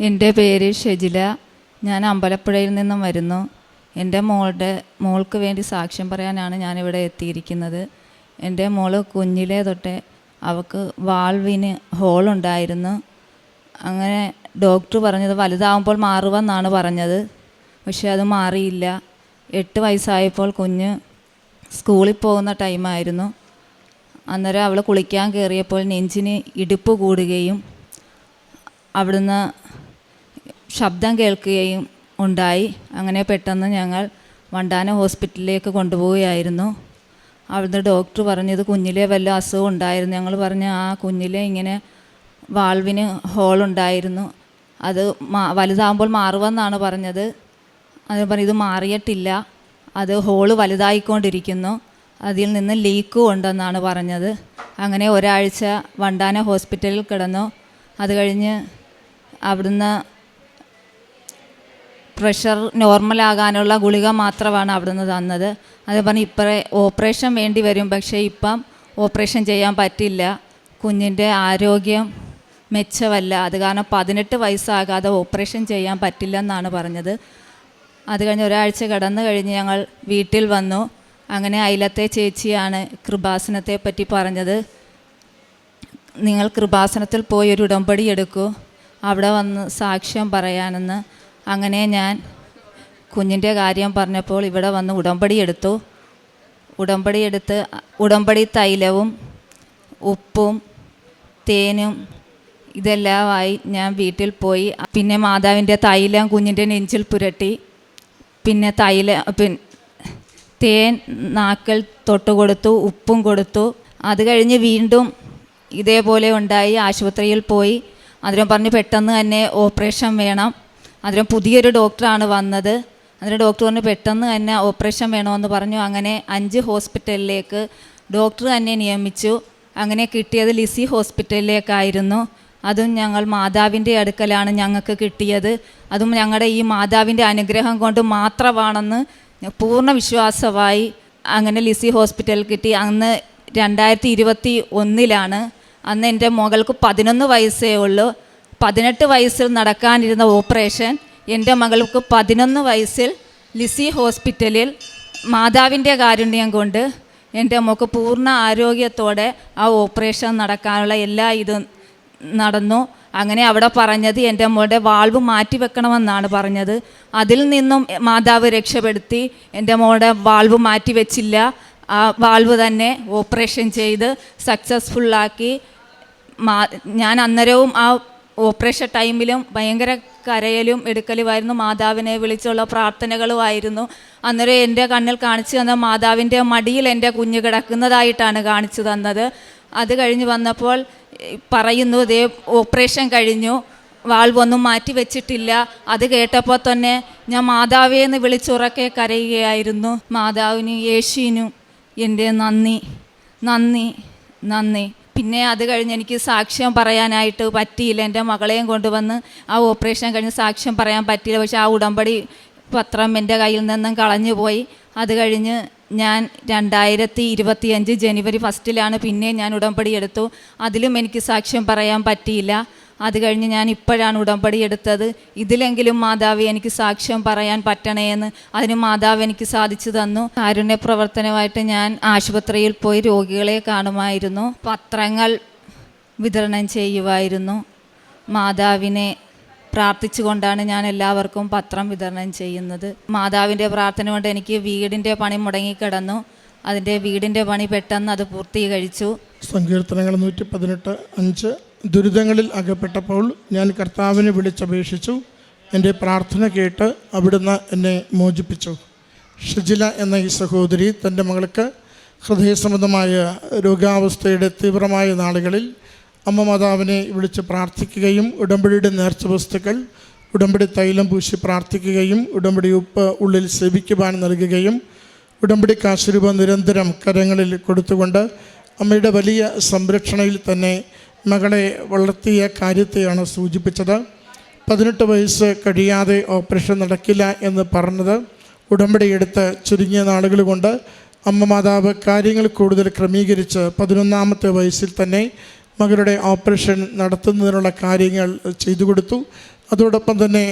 എന്റെ പേര് ഷെജില. ഞാൻ അമ്പലപ്പുഴയിൽ നിന്നും വരുന്നു. എന്റെ മോളുടെ മോൾക്ക് വേണ്ടി സാക്ഷ്യം പറയാനാണ് ഞാനിവിടെ എത്തിയിരിക്കുന്നത്. എന്റെ മോൾ കുഞ്ഞിലേ തൊട്ടേ അവൾക്ക് വാൾവിന് ഹോളുണ്ടായിരുന്നു. അങ്ങനെ ഡോക്ടർ പറഞ്ഞത് വലുതാവുമ്പോൾ മാറുമെന്നാണ് പറഞ്ഞത്. പക്ഷേ അത് മാറിയില്ല. എട്ട് വയസ്സായപ്പോൾ കുഞ്ഞ് സ്കൂളിൽ പോകുന്ന ടൈമായിരുന്നു. അന്നേരം അവൾ കുളിക്കാൻ കയറിയപ്പോൾ നെഞ്ചിന് ഇടുപ്പ് കൂടുകയും അവിടുന്ന് ശബ്ദം കേൾക്കുകയും ഉണ്ടായി. അങ്ങനെ പെട്ടെന്ന് ഞങ്ങൾ വണ്ടാന ഹോസ്പിറ്റലിലേക്ക് കൊണ്ടുപോവുകയായിരുന്നു. അവിടുന്ന് ഡോക്ടർ പറഞ്ഞത് കുഞ്ഞിലെ വല്ല അസുഖം ഉണ്ടായിരുന്നു. ഞങ്ങൾ പറഞ്ഞു ആ കുഞ്ഞിലെ ഇങ്ങനെ വാൾവിന് ഹോളുണ്ടായിരുന്നു അത് മാ വലുതാകുമ്പോൾ മാറുമെന്നാണ് പറഞ്ഞത്. അത് പറഞ്ഞു ഇത് മാറിയിട്ടില്ല. അത് ഹോൾ വലുതായിക്കൊണ്ടിരിക്കുന്നു. അതിൽ നിന്ന് ലീക്കും ഉണ്ടെന്നാണ് പറഞ്ഞത്. അങ്ങനെ ഒരാഴ്ച വണ്ടാന ഹോസ്പിറ്റലിൽ കിടന്നു. അത് കഴിഞ്ഞ് അവിടുന്ന് പ്രഷർ നോർമലാകാനുള്ള ഗുളിക മാത്രമാണ് അവിടുന്ന് തന്നത്. അത് പറഞ്ഞ് ഇപ്പറേ ഓപ്പറേഷൻ വേണ്ടി വരും. പക്ഷേ ഇപ്പം ഓപ്പറേഷൻ ചെയ്യാൻ പറ്റില്ല. കുഞ്ഞിന്റെ ആരോഗ്യം മെച്ചമല്ല അത് കാരണം പതിനെട്ട് വയസ്സാകാതെ ഓപ്പറേഷൻ ചെയ്യാൻ പറ്റില്ല എന്നാണ് പറഞ്ഞത്. അത് കഴിഞ്ഞ് ഒരാഴ്ച കടന്നു കഴിഞ്ഞ് ഞങ്ങൾ വീട്ടിൽ വന്നു. അങ്ങനെ അയലത്തെ ചേച്ചിയാണ് കൃപാസനത്തെ പറ്റി പറഞ്ഞത്. നിങ്ങൾ കൃപാസനത്തിൽ പോയി ഒരു ഉടമ്പടി എടുക്കൂ. അവിടെ വന്ന് സാക്ഷ്യം പറയാനെന്ന് അങ്ങനെ ഞാൻ കുഞ്ഞിന്റെ കാര്യം പറഞ്ഞപ്പോൾ ഇവിടെ വന്ന് ഉടമ്പടി എടുത്തു. ഉടമ്പടി എടുത്ത് ഉടമ്പടി തൈലവും ഉപ്പും തേനും ഇതെല്ലാമായി ഞാൻ വീട്ടിൽ പോയി. പിന്നെ മാതാവിന്റെ തൈലം കുഞ്ഞിന്റെ നെഞ്ചിൽ പുരട്ടി. പിന്നെ തൈല പിന്നെ തേൻ നാക്കൽ തൊട്ട് കൊടുത്തു ഉപ്പും കൊടുത്തു. അത് കഴിഞ്ഞ് വീണ്ടും ഇതേപോലെ ഉണ്ടായി. ആശുപത്രിയിൽ പോയി. അതിനും പറഞ്ഞ് പെട്ടെന്ന് തന്നെ ഓപ്പറേഷൻ വേണം. അതിനും പുതിയൊരു ഡോക്ടറാണ് വന്നത്. അന്നേരം ഡോക്ടർ പറഞ്ഞു പെട്ടെന്ന് തന്നെ ഓപ്പറേഷൻ വേണമെന്ന് പറഞ്ഞു. അങ്ങനെ അഞ്ച് ഹോസ്പിറ്റലിലേക്ക് ഡോക്ടർ തന്നെ നിയമിച്ചു. അങ്ങനെ കിട്ടിയത് ലിസി ഹോസ്പിറ്റലിലേക്കായിരുന്നു. അതും ഞങ്ങൾ മാതാവിന്റെ അടുക്കലാണ് ഞങ്ങൾക്ക് കിട്ടിയത്. അതും ഞങ്ങളുടെ ഈ മാതാവിന്റെ അനുഗ്രഹം കൊണ്ട് മാത്രമാണെന്ന് പൂർണ വിശ്വാസമായി അങ്ങനെ ലിസി ഹോസ്പിറ്റൽ കിട്ടി. അന്ന് രണ്ടായിരത്തി ഇരുപത്തി ഒന്നിലാണ്. അന്ന് എന്റെ മകൾക്ക് പതിനൊന്ന് വയസ്സേ ഉള്ളൂ. പതിനെട്ട് വയസ്സിൽ നടക്കാനിരുന്ന ഓപ്പറേഷൻ എന്റെ മകൾക്ക് പതിനൊന്ന് വയസ്സിൽ ലിസി ഹോസ്പിറ്റലിൽ മാതാവിന്റെ കാരുണ്യം കൊണ്ട് എന്റെ മോക്ക് പൂർണ ആരോഗ്യത്തോടെ ആ ഓപ്പറേഷൻ നടക്കാനുള്ള എല്ലാ ഇതും നടന്നു. അങ്ങനെ അവിടെ പറഞ്ഞത് എന്റെ മോളുടെ വാൾവ് മാറ്റി വെക്കണമെന്നാണ് പറഞ്ഞത്. അതിൽ നിന്നും മാതാവ് രക്ഷപ്പെടുത്തി എന്റെ മോളുടെ വാൾവ് മാറ്റി വെച്ചില്ല. ആ വാൾവ് തന്നെ ഓപ്പറേഷൻ ചെയ്ത് സക്സസ്ഫുള്ളാക്കി. മാ ഞാൻ അന്നേരവും ആ ഓപ്പറേഷൻ ടൈമിലും ഭയങ്കര കരയലും എടുക്കലുമായിരുന്നു. മാതാവിനെ വിളിച്ചുള്ള പ്രാർത്ഥനകളുമായിരുന്നു. അന്നേരം എന്റെ കണ്ണിൽ കാണിച്ചു തന്ന മാതാവിന്റെ മടിയിൽ എന്റെ കുഞ്ഞ് കിടക്കുന്നതായിട്ടാണ് കാണിച്ചു തന്നത്. അത് കഴിഞ്ഞ് വന്നപ്പോൾ പറയുന്നു ഇതേ ഓപ്പറേഷൻ കഴിഞ്ഞു. വാൾവൊന്നും മാറ്റി വെച്ചിട്ടില്ല. അത് കേട്ടപ്പോൾ തന്നെ ഞാൻ മാതാവേ എന്ന് വിളിച്ചുറക്കെ കരയുകയായിരുന്നു. മാതാവിനും യേശുവിനും എന്റെ നന്ദി നന്ദി നന്ദി. പിന്നെ അത് കഴിഞ്ഞ് എനിക്ക് സാക്ഷ്യം പറയാനായിട്ട് പറ്റിയില്ല. എന്റെ മകളെയും കൊണ്ടുവന്ന് ആ ഓപ്പറേഷൻ കഴിഞ്ഞ് സാക്ഷ്യം പറയാൻ പറ്റിയില്ല. പക്ഷേ ആ ഉടമ്പടി പത്രം എന്റെ കയ്യിൽ നിന്നും കളഞ്ഞു പോയി. അത് കഴിഞ്ഞ് ഞാൻ രണ്ടായിരത്തി ഇരുപത്തിയഞ്ച് ജനുവരി ഫസ്റ്റിലാണ് പിന്നെ ഞാൻ ഉടമ്പടി എടുത്തു. അതിലും എനിക്ക് സാക്ഷ്യം പറയാൻ പറ്റിയില്ല. അത് കഴിഞ്ഞ് ഞാൻ ഇപ്പോഴാണ് ഉടമ്പടി എടുത്തത്. ഇതിലെങ്കിലും മാതാവ് എനിക്ക് സാക്ഷ്യം പറയാൻ പറ്റണേ എന്ന് അതിന് മാതാവ് എനിക്ക് സാധിച്ചു തന്നു. കാരുണ്യ പ്രവർത്തനമായിട്ട് ഞാൻ ആശുപത്രിയിൽ പോയി രോഗികളെ കാണുമായിരുന്നു. പത്രങ്ങൾ വിതരണം ചെയ്യുമായിരുന്നു മാതാവിനെ പ്രാർത്ഥിച്ചുകൊണ്ടാണ് ഞാൻ എല്ലാവർക്കും പത്രം വിതരണം ചെയ്യുന്നത്. മാതാവിന്റെ പ്രാർത്ഥന കൊണ്ട് എനിക്ക് വീടിന്റെ പണി മുടങ്ങിക്കിടന്നു. അതിന്റെ വീടിന്റെ പണി പെട്ടെന്ന് അത് പൂർത്തീകരിച്ചു സങ്കീർത്തനങ്ങൾ നൂറ്റി പതിനെട്ട് അഞ്ച്. ദുരിതങ്ങളിൽ അകപ്പെട്ടപ്പോൾ ഞാൻ കർത്താവിനെ വിളിച്ചപേക്ഷിച്ചു. എന്റെ പ്രാർത്ഥന കേട്ട് അവിടുന്ന് എന്നെ മോചിപ്പിച്ചു. ഷിജില എന്ന ഈ സഹോദരി തന്റെ മകൾക്ക് ഹൃദയസംബന്ധമായ രോഗാവസ്ഥയുടെ തീവ്രമായ നാളുകളിൽ അമ്മ മാതാവിനെ വിളിച്ച് പ്രാർത്ഥിക്കുകയും ഉടമ്പടിയുടെ നേർച്ച വസ്തുക്കൾ ഉടമ്പടി തൈലം പൂശി പ്രാർത്ഥിക്കുകയും ഉടമ്പടി ഉപ്പ് ഉള്ളിൽ സേവിക്കുവാൻ നൽകുകയും ഉടമ്പടി കാശുരൂപ നിരന്തരം കരങ്ങളിൽ കൊടുത്തുകൊണ്ട് അമ്മയുടെ വലിയ സംരക്ഷണയിൽ തന്നെ മകളെ വളർത്തിയ കാര്യത്തെയാണ് സൂചിപ്പിച്ചത്. പതിനെട്ട് വയസ്സ് കഴിയാതെ ഓപ്പറേഷൻ നടക്കില്ല എന്ന് പറഞ്ഞത് ഉടമ്പടി എടുത്ത് ചുരുങ്ങിയ നാളുകൾ കൊണ്ട് അമ്മ മാതാവ് കാര്യങ്ങൾ കൂടുതൽ ക്രമീകരിച്ച് പതിനൊന്നാമത്തെ വയസ്സിൽ തന്നെ മകളുടെ ഓപ്പറേഷൻ നടത്തുന്നതിനുള്ള കാര്യങ്ങൾ ചെയ്തു കൊടുത്തു. അതോടൊപ്പം തന്നെ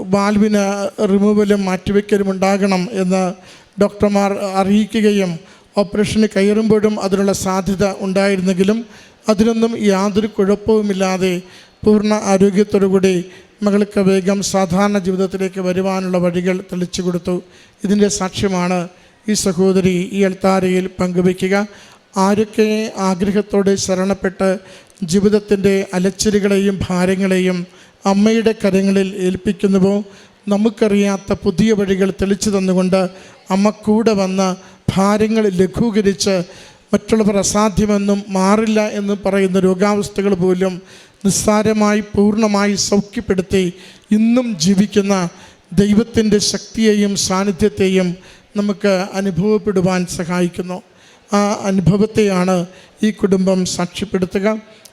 വാൽവിന് റിമൂവലും മാറ്റിവെക്കലും ഉണ്ടാകണം എന്ന് ഡോക്ടർമാർ അറിയിക്കുകയും ഓപ്പറേഷന് കയറുമ്പോഴും അതിനുള്ള സാധ്യത ഉണ്ടായിരുന്നെങ്കിലും അതിനൊന്നും യാതൊരു കുഴപ്പവുമില്ലാതെ പൂർണ ആരോഗ്യത്തോടുകൂടി മകൾക്ക് വേഗം സാധാരണ ജീവിതത്തിലേക്ക് വരുവാനുള്ള വഴികൾ തെളിച്ചു കൊടുത്തു. ഇതിന്റെ സാക്ഷ്യമാണ് ഈ സഹോദരി ഈ അൽത്താരയിൽ പങ്കുവയ്ക്കുക. ആരൊക്കെ ആഗ്രഹത്തോടെ ശരണപ്പെട്ട് ജീവിതത്തിന്റെ അലച്ചിലുകളെയും ഭാരങ്ങളെയും അമ്മയുടെ കരങ്ങളിൽ ഏൽപ്പിക്കുന്നുവോ? നമുക്കറിയാത്ത പുതിയ വഴികൾ തെളിച്ചു തന്നുകൊണ്ട് അമ്മ കൂടെ വന്ന് ഭാരങ്ങൾ ലഘൂകരിച്ച് മറ്റുള്ളവർ അസാധ്യമെന്നും മാറില്ല എന്ന് പറയുന്ന രോഗാവസ്ഥകൾ പോലും നിസ്സാരമായി പൂർണമായി സൗഖ്യപ്പെടുത്തി ഇന്നും ജീവിക്കുന്ന ദൈവത്തിന്റെ ശക്തിയെയും സാന്നിധ്യത്തെയും നമുക്ക് അനുഭവപ്പെടുവാൻ സഹായിക്കുന്നു. ആ അനുഭവത്തെയാണ് ഈ കുടുംബം സാക്ഷ്യപ്പെടുത്തുക.